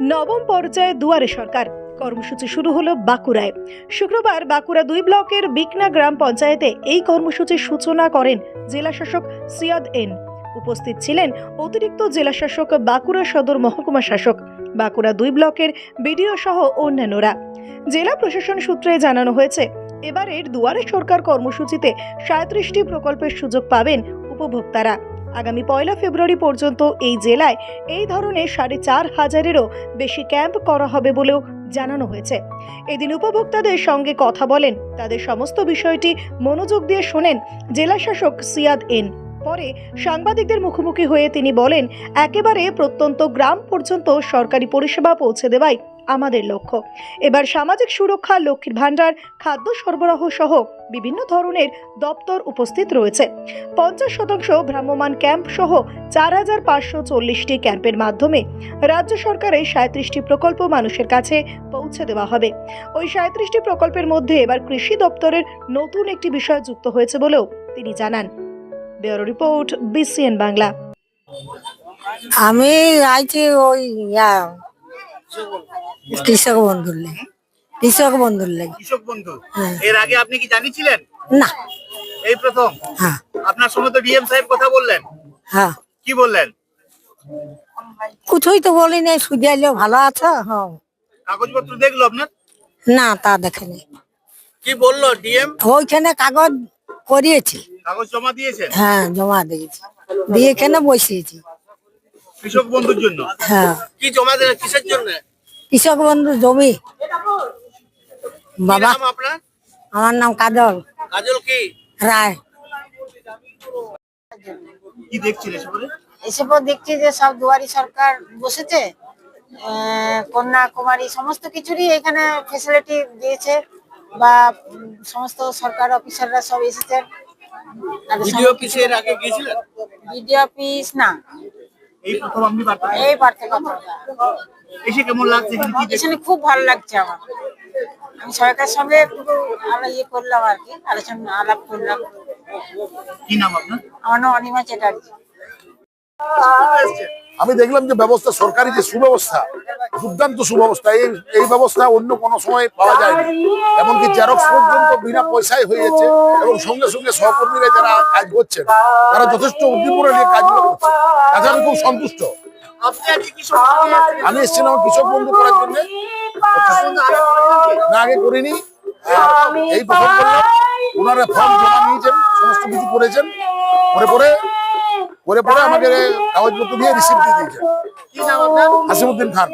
নবম পর্যায়ে দুয়ারে সরকার। কর্মসূচি শুরু হলো বাঁকুড়ায়। শুক্রবার বাঁকুড়া দুই ব্লকের বিকনা গ্রাম পঞ্চায়েতে এই কর্মসূচির সূচনা করেন জেলাশাসক সিয়াদ এন। উপস্থিত ছিলেন অতিরিক্ত জেলাশাসক বাঁকুড়া সদর মহকুমা শাসক, বাঁকুড়া দুই ব্লকের বিডিও সহ অন্যান্যরা। জেলা প্রশাসন সূত্রে জানানো হয়েছে, এবারের দুয়ারে সরকার কর্মসূচিতে সাঁত্রিশটি প্রকল্পের সুযোগ পাবেন উপভোক্তারা। আগামী পয়লা ফেব্রুয়ারি পর্যন্ত এই জেলায় এই ধরনের সাড়ে চার হাজারেরও বেশি ক্যাম্প করা হবে বলেও জানানো হয়েছে। এদিন উপভোক্তাদের সঙ্গে কথা বলেন, তাদের সমস্ত বিষয়টি মনোযোগ দিয়ে শোনেন জেলাশাসক সিয়াদ এন। পরে সাংবাদিকদের মুখোমুখি হয়ে তিনি বলেন, একেবারে প্রত্যন্ত গ্রাম পর্যন্ত সরকারি পরিষেবা পৌঁছে দেওয়াই আমাদের লক্ষ্য। এবার সামাজিক সুরক্ষা, লক্ষ্মীর ভাণ্ডার, খাদ্য সরবরাহ সহ বিভিন্ন ধরনের দপ্তর উপস্থিত রয়েছে। পঞ্চাশ শতাংশ ভ্রাম্যমাণ ক্যাম্প সহ চার হাজার পাঁচশো চল্লিশটি ক্যাম্পের মাধ্যমে রাজ্য সরকারের সাঁত্রিশটি প্রকল্প মানুষের কাছে পৌঁছে দেওয়া হবে। ওই সাঁত্রিশটি প্রকল্পের মধ্যে এবার কৃষি দপ্তরের নতুন একটি বিষয় যুক্ত হয়েছে বলেও তিনি জানান। Bureau report, BCN Bangla. আমি আইছি ওই কৃষক বন্ধুর লেগে। কৃষক বন্ধুর লেগে। কৃষক বন্ধু। হ্যাঁ। এর আগে আপনি কি জানিয়েছিলেন না। এই প্রথম? হ্যাঁ। আপনার সঙ্গে তো ডিএম সাহেব কথা বললেন। হ্যাঁ। কি বললেন? কিছুই তো বলি নাই সুদিয়াইলেও ভালো আছো? হ্যাঁ। কাগজপত্র দেখল আপনার? না তা দেখেনি। কি বলল ডিএম? ওইখানে কাগজ করিয়েছি। কাগজ জমা দিয়েছেন? হ্যাঁ জমা দিয়েছি। দিয়ে এখানে বসিয়েছি। কৃষক বন্ধুর জন্য? হ্যাঁ। কি জমা কিসের জন্য? কৃষক বন্ধু জমি। বাবা। আপনার? আমার নাম কাজল। কাজল কি? রায়। কি দেখছেন এসবে দেখছি যে সব দুয়ারি সরকার বসেছে। আহ, কন্যাকুমারী সমস্ত কিছুরই এখানে ফেসিলিটি দিয়েছে বা সমস্ত সরকার অফিসাররা সব এসেছেন। ভিডিও আগে গিয়েছিলেন? বিডিও অফিস না। এই প্রথম আপনি বার্তা এই কথা। এসে কেমন লাগছে? এখানে খুব ভালো লাগছে আমার। আমি সরকারের সঙ্গে একটু আমরা ইয়ে করলাম আর কি আলোচনা আলাপ করলাম। কি নাম আপনার? আমার নাম অনিমা চ্যাটার্জি। এসছেন? আমি দেখলাম যে ব্যবস্থা, সরকারি যে সুব্যবস্থা, দুর্দান্ত সুব্যবস্থা, এই এই ব্যবস্থা অন্য কোনো সময় পাওয়া যায়নি। এমনকি জেরক্স পর্যন্ত বিনা পয়সায় হয়ে যাচ্ছে এবং সঙ্গে সঙ্গে সহকর্মীরা যারা কাজ করছেন, তারা যথেষ্ট উদ্দীপনা নিয়ে কাজগুলো করছে তাতে আমি খুব সন্তুষ্ট। আমি এসেছিলাম কৃষক বন্ধু করার জন্য। না, আগে করিনি। আর এই প্রথম ওনারা ফর্ম জমা নিয়েছেন, সমস্ত কিছু করেছেন। করে পরে করে পরে আমাকে কাগজপত্র দিয়ে রিসিপ্ট দিয়ে দিয়েছে। আসিমুদ্দিন হাসিমুদ্দিন খান।